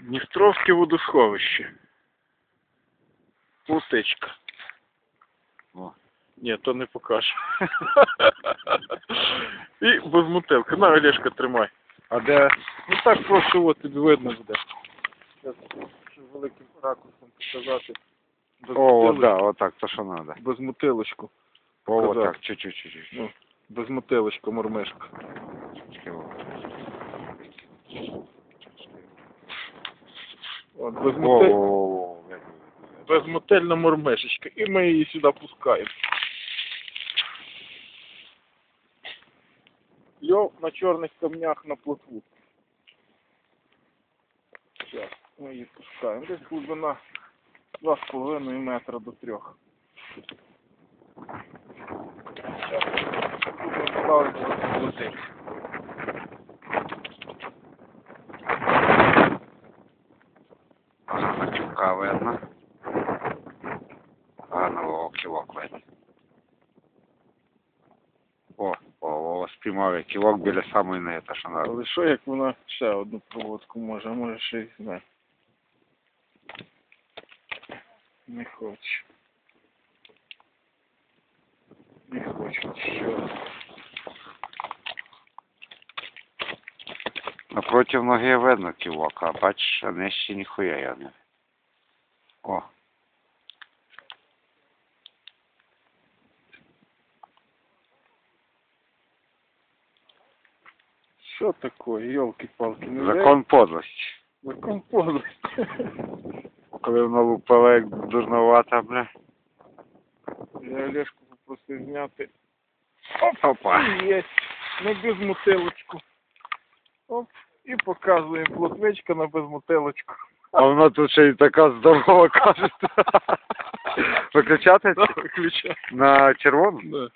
Дністровське водосховище. Плотечка. О. Ні, то не покаже. І безмотелка. На, Олешка, тримай. А де? Ну так просто от тобі видно буде. Зараз щоб великим ракурсом показати. Без О, да, отак, то що треба. Без мотилочку. О, Казав. отак, чуть-чуть, чуть-чуть. Ну, без мотилочка, мормишка. Без, О, мотиль... о, о, о. безмотельна мормишечка. І ми її сюди пускаємо. Льов на чорних камнях на плотву. Зараз, ми її пускаємо. Десь глибина 2,5 метра до 3. Тут ми ставимо матюка видно. Гарно кілок видно. О, о, о, спіймав я кілок біля самої неї, та що надо. Але що, як вона ще одну проводку може, а може ще й знає. Не хоче. Не хоче що. Напротив ноги видно кілок, а бачиш, а нижче ніхуя я не. О, Що таке, йолки-палки, не закон подлості. Закон подлості. Коли воно лупило як дурновата, бля. Я Олешку попросив зняти. Оп, Опа. І є. На безмотилочку. Оп. І показуємо плотвичка на безмотилочку. А вона тут ще й така здорова, кажуть. Виключати Виключати. на червону? Да.